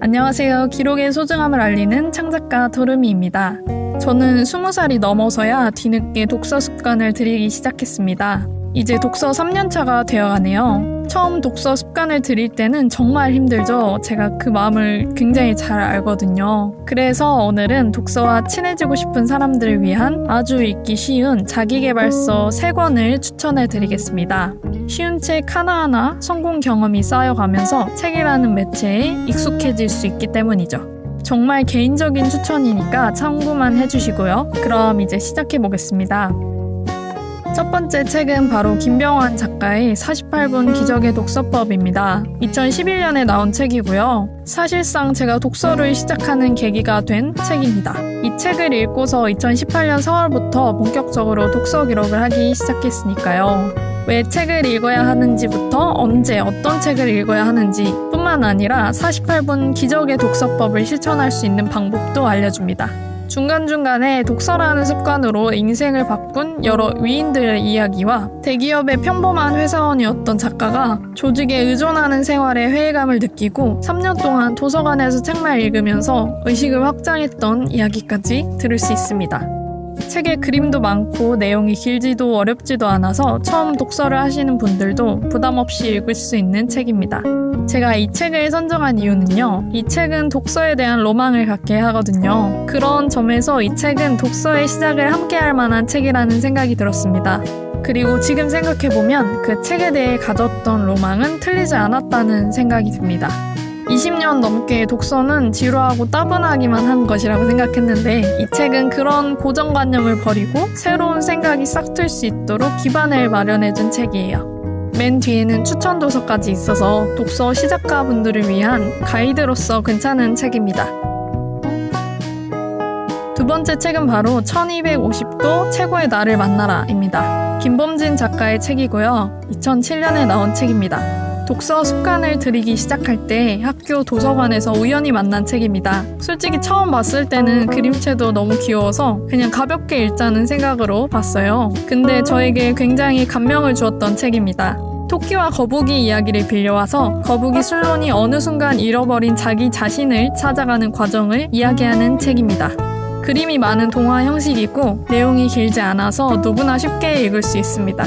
안녕하세요. 기록의 소중함을 알리는 창작가 도르미입니다. 저는 20살이 넘어서야 뒤늦게 독서 습관을 들이기 시작했습니다. 이제 독서 3년차가 되어가네요. 처음 독서 습관을 들일 때는 정말 힘들죠. 제가 그 마음을 굉장히 잘 알거든요. 그래서 오늘은 독서와 친해지고 싶은 사람들을 위한 아주 읽기 쉬운 자기계발서 3권을 추천해 드리겠습니다. 쉬운 책 하나하나 성공 경험이 쌓여가면서 책이라는 매체에 익숙해질 수 있기 때문이죠. 정말 개인적인 추천이니까 참고만 해주시고요. 그럼 이제 시작해 보겠습니다. 첫 번째 책은 바로 김병환 작가의 48분 기적의 독서법입니다. 2011년에 나온 책이고요. 사실상 제가 독서를 시작하는 계기가 된 책입니다. 이 책을 읽고서 2018년 4월부터 본격적으로 독서 기록을 하기 시작했으니까요. 왜 책을 읽어야 하는지부터 언제 어떤 책을 읽어야 하는지 뿐만 아니라 48분 기적의 독서법을 실천할 수 있는 방법도 알려줍니다. 중간중간에 독서라는 습관으로 인생을 바꾼 여러 위인들의 이야기와 대기업의 평범한 회사원이었던 작가가 조직에 의존하는 생활에 회의감을 느끼고 3년 동안 도서관에서 책만 읽으면서 의식을 확장했던 이야기까지 들을 수 있습니다. 책에 그림도 많고 내용이 길지도 어렵지도 않아서 처음 독서를 하시는 분들도 부담 없이 읽을 수 있는 책입니다. 제가 이 책을 선정한 이유는요. 이 책은 독서에 대한 로망을 갖게 하거든요. 그런 점에서 이 책은 독서의 시작을 함께 할 만한 책이라는 생각이 들었습니다. 그리고 지금 생각해보면 그 책에 대해 가졌던 로망은 틀리지 않았다는 생각이 듭니다. 20년 넘게 독서는 지루하고 따분하기만 한 것이라고 생각했는데 이 책은 그런 고정관념을 버리고 새로운 생각이 싹틀 수 있도록 기반을 마련해준 책이에요. 맨 뒤에는 추천 도서까지 있어서 독서 시작가 분들을 위한 가이드로서 괜찮은 책입니다. 두 번째 책은 바로 1250도 최고의 나를 만나라입니다. 김범진 작가의 책이고요. 2007년에 나온 책입니다. 독서 습관을 들이기 시작할 때 학교 도서관에서 우연히 만난 책입니다. 솔직히 처음 봤을 때는 그림체도 너무 귀여워서 그냥 가볍게 읽자는 생각으로 봤어요. 근데 저에게 굉장히 감명을 주었던 책입니다. 토끼와 거북이 이야기를 빌려와서 거북이 술론이 어느 순간 잃어버린 자기 자신을 찾아가는 과정을 이야기하는 책입니다. 그림이 많은 동화 형식이고 내용이 길지 않아서 누구나 쉽게 읽을 수 있습니다.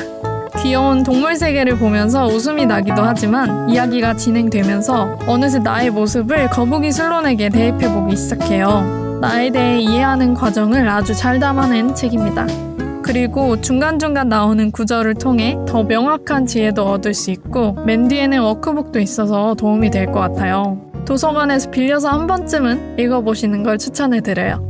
귀여운 동물 세계를 보면서 웃음이 나기도 하지만 이야기가 진행되면서 어느새 나의 모습을 거북이 술론에게 대입해보기 시작해요. 나에 대해 이해하는 과정을 아주 잘 담아낸 책입니다. 그리고 중간중간 나오는 구절을 통해 더 명확한 지혜도 얻을 수 있고 맨 뒤에는 워크북도 있어서 도움이 될 것 같아요. 도서관에서 빌려서 한 번쯤은 읽어보시는 걸 추천해드려요.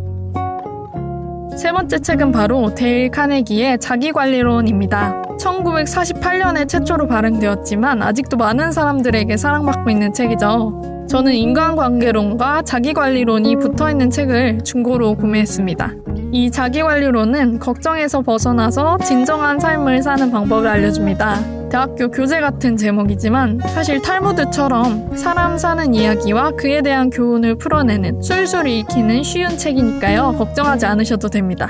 세 번째 책은 바로 데일 카네기의 자기관리론입니다. 1948년에 최초로 발행되었지만 아직도 많은 사람들에게 사랑받고 있는 책이죠. 저는 인간관계론과 자기관리론이 붙어 있는 책을 중고로 구매했습니다. 이 자기관리론은 걱정에서 벗어나서 진정한 삶을 사는 방법을 알려줍니다. 대학교 교재 같은 제목이지만 사실 탈무드처럼 사람 사는 이야기와 그에 대한 교훈을 풀어내는 술술 읽히는 쉬운 책이니까요. 걱정하지 않으셔도 됩니다.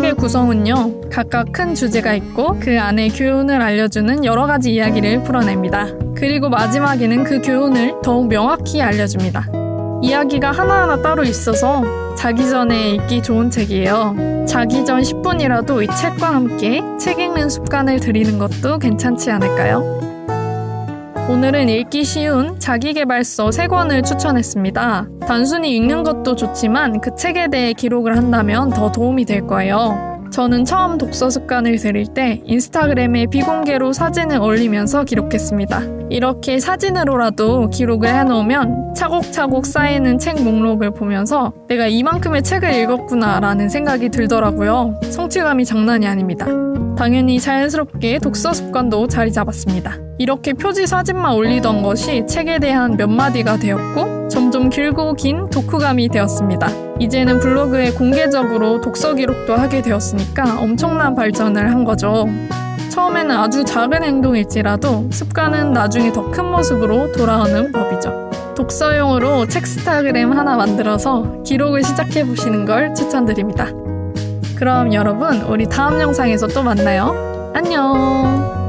책의 구성은요. 각각 큰 주제가 있고 그 안에 교훈을 알려주는 여러 가지 이야기를 풀어냅니다. 그리고 마지막에는 그 교훈을 더욱 명확히 알려줍니다. 이야기가 하나하나 따로 있어서 자기 전에 읽기 좋은 책이에요. 자기 전 10분이라도 이 책과 함께 책 읽는 습관을 들이는 것도 괜찮지 않을까요? 오늘은 읽기 쉬운 자기계발서 3권을 추천했습니다. 단순히 읽는 것도 좋지만 그 책에 대해 기록을 한다면 더 도움이 될 거예요. 저는 처음 독서 습관을 들일 때 인스타그램에 비공개로 사진을 올리면서 기록했습니다. 이렇게 사진으로라도 기록을 해놓으면 차곡차곡 쌓이는 책 목록을 보면서 내가 이만큼의 책을 읽었구나 라는 생각이 들더라고요. 성취감이 장난이 아닙니다. 당연히 자연스럽게 독서 습관도 자리 잡았습니다. 이렇게 표지 사진만 올리던 것이 책에 대한 몇 마디가 되었고 점점 길고 긴 독후감이 되었습니다. 이제는 블로그에 공개적으로 독서 기록도 하게 되었으니까 엄청난 발전을 한 거죠. 처음에는 아주 작은 행동일지라도 습관은 나중에 더 큰 모습으로 돌아오는 법이죠. 독서용으로 책스타그램 하나 만들어서 기록을 시작해 보시는 걸 추천드립니다. 그럼 여러분, 우리 다음 영상에서 또 만나요. 안녕!